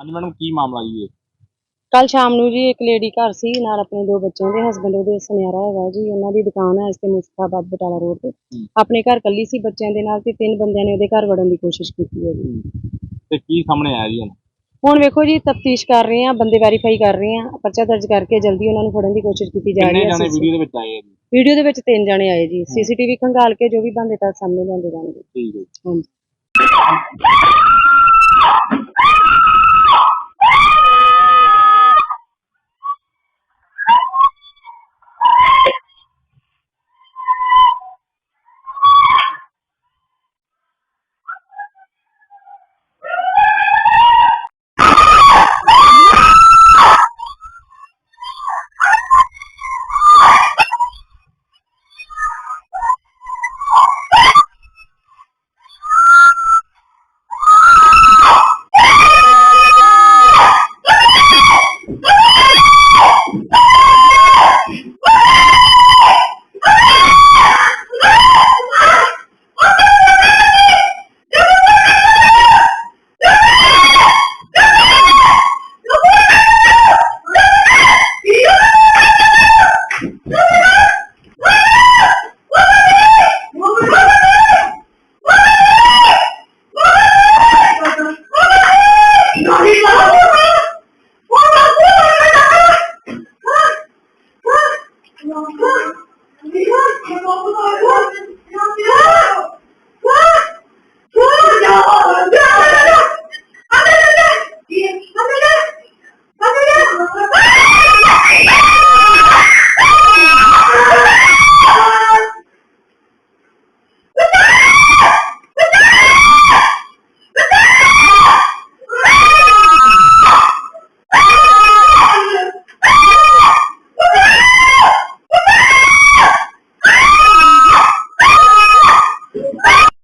ਹਾਂਜੀ ਮੈਡਮ ਕੀ ਮਾਮਲਾ ਜੀ ਇਹ? ਕੱਲ ਸ਼ਾਮ ਨੂੰ ਜੀ ਇੱਕ ਲੇਡੀ ਘਰ ਸੀ ਨਾਲ ਆਪਣੇ ਦੋ ਬੱਚਿਆਂ ਦੇ ਹਸਬੰਡ ਉਹਦੇ ਸੁਨਿਆਰਾ ਹੈਗਾ ਜੀ ਉਹਨਾਂ ਦੀ ਦੁਕਾਨ ਹੈ ਇਸ ਤੇ ਮੁਸਤਾਬਾਦ ਬਟਾਲਾ ਰੋਡ ਤੇ। ਆਪਣੇ ਘਰ ਕੱਲੀ ਸੀ ਬੱਚਿਆਂ ਦੇ ਨਾਲ ਤੇ ਤਿੰਨ ਬੰਦਿਆਂ ਨੇ ਉਹਦੇ ਘਰ ਵੜਨ ਦੀ ਕੋਸ਼ਿਸ਼ ਕੀਤੀ ਹੈ ਜੀ। ਤੇ ਕੀ ਸਾਹਮਣੇ ਆਇਆ ਜੀ ਹੁਣ? ਹੁਣ ਵੇਖੋ ਜੀ ਤਫਤੀਸ਼ ਕਰ ਰਹੇ ਆ ਬੰਦੇ ਵੈਰੀਫਾਈ ਕਰ ਰਹੇ ਆ ਪਰਚਾ ਦਰਜ ਕਰਕੇ ਜਲਦੀ ਉਹਨਾਂ ਨੂੰ ਫੜਨ ਦੀ ਕੋਸ਼ਿਸ਼ ਕੀਤੀ ਜਾ ਕਿੰਨੇ ਰਹੀ ਜਾਣੇ ਹੈ ਵੀਡੀਓ ਦੇ ਵਿੱਚ ਆਏ ਆ ਜੀ? ਵੀਡੀਓ ਦੇ ਵਿੱਚ ਤਿੰਨ ਜਣੇ ਆਏ ਜੀ ਸੀਸੀਟੀਵੀ ਖੰਗਾਲ ਕੇ ਜੋ ਵੀ ਬੰਦੇ ਤਾਂ ਸਾਹਮਣੇ ਲਿਆਂਦੇ ਜਾਣਗੇ। ਠੀਕ ਹੈ ਜੀ। ਹਾਂਜੀ। Yoksa, biraz kebaplar